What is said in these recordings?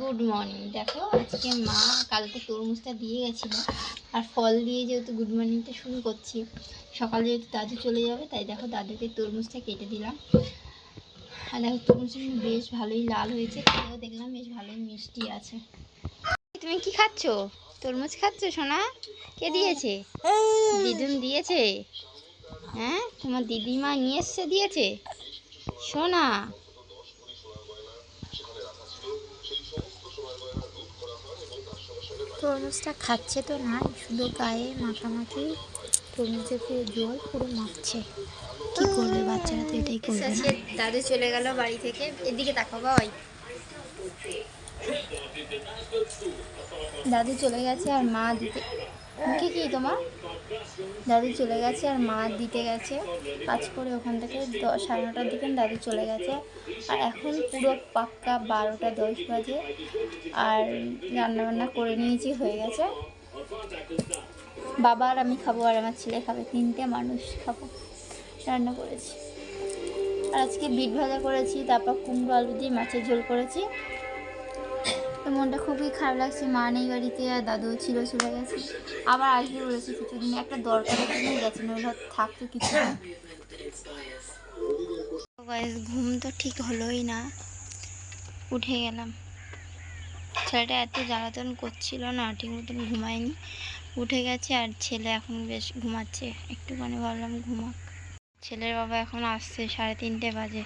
Good morning দেখো, আজকে মা কালকে তরমুজটা দিয়ে গেছিল আর ফল দিয়ে যেহেতু গুড মর্নিংটা শুরু করছি, সকালে যেহেতু দাদু চলে যাবে, তাই দেখো দাদুকে তরমুজটা কেটে দিলাম। আর দেখো, তরমুজটা বেশ ভালোই লাল হয়েছে খেয়েও দেখলাম বেশ ভালোই মিষ্টি আছে। তুমি কি খাচ্ছ? তরমুজ খাচ্ছ, সোনা? কে দিয়েছে? দিদুন দিয়েছে? হ্যাঁ তোমার দিদিমা নিয়ে এসছে, দিয়েছে? সোনা? তরমুজটা খাচ্ছে তো না শুধু গায়ে মাখামাখি তরমুজের পুরো জল পুরো মাখছে। কি করবে বাচ্চারা তো এটাই করবে দাদু চলে গেল বাড়ি থেকে এদিকে তাকাও ভাই। দাদু চলে গেছে আর মা দিতে মুখে কি তোমার? দাদু চলে গেছে আর মা দিতে গেছে। কাজ করে ওখান থেকে সাড়ে নটার দিকে দাদু চলে গেছে। আর এখন পুরো পাক্কা বারোটা দশ বাজে। আর রান্নাবান্না করে নিয়েছি, হয়ে গেছে। বাবা আর আমি খাব আর আমার ছেলে খাবে। তিনটে মানুষ খাব। রান্না করেছি। আর আজকে বিট ভাজা করেছি, তারপর কুমড়ো আলু দিয়ে মাছের ঝোল করেছি। মনটা খুবই খারাপ লাগছে। মা নেই বাড়িতে আর দাদু ছিল, চলে গেছে। আবার আসবে বলেছে কিছুদিন। একটা দরকারের জন্যই গেছে। নইলে থাকতো কিছু ঘুম তো ঠিক হলোই না। উঠে গেলাম। ছেলেটা এত জ্বালাতন করছিল না, ঠিক মতন ঘুমায়নি। উঠে গেছে আর ছেলে এখন বেশ ঘুমাচ্ছে। একটুখানি ভাবলাম ঘুমাক। ছেলের বাবা এখন আসছে, সাড়ে তিনটে বাজে।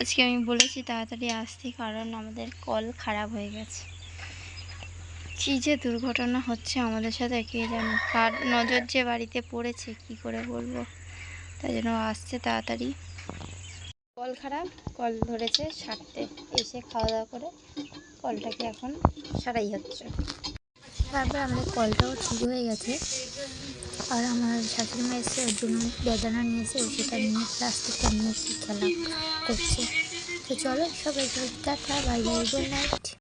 আজকে আমি বলেছি তাড়াতাড়ি আসতে, কারণ আমাদের কল খারাপ হয়ে গেছে। কী যে দুর্ঘটনা হচ্ছে আমাদের সাথে, কে জানে? কার নজর যে বাড়িতে পড়েছে, কি করে বলব? তাই জন্য আসছে তাড়াতাড়ি। কল খারাপ, কল ধরেছে সারতে। এসে খাওয়া দাওয়া করে কলটাকে এখন সারাই হচ্ছে। তারপর আমাদের কলটাও ঠিক হয়ে গেছে। আর আমার শাশুড়ি মা এসে ওর জন্য বেদানা নিয়েছে সেটা নিয়ে প্লাস্টিকটা নিয়ে খেলা করছে। তো চলো সবাই, tata bye bye good night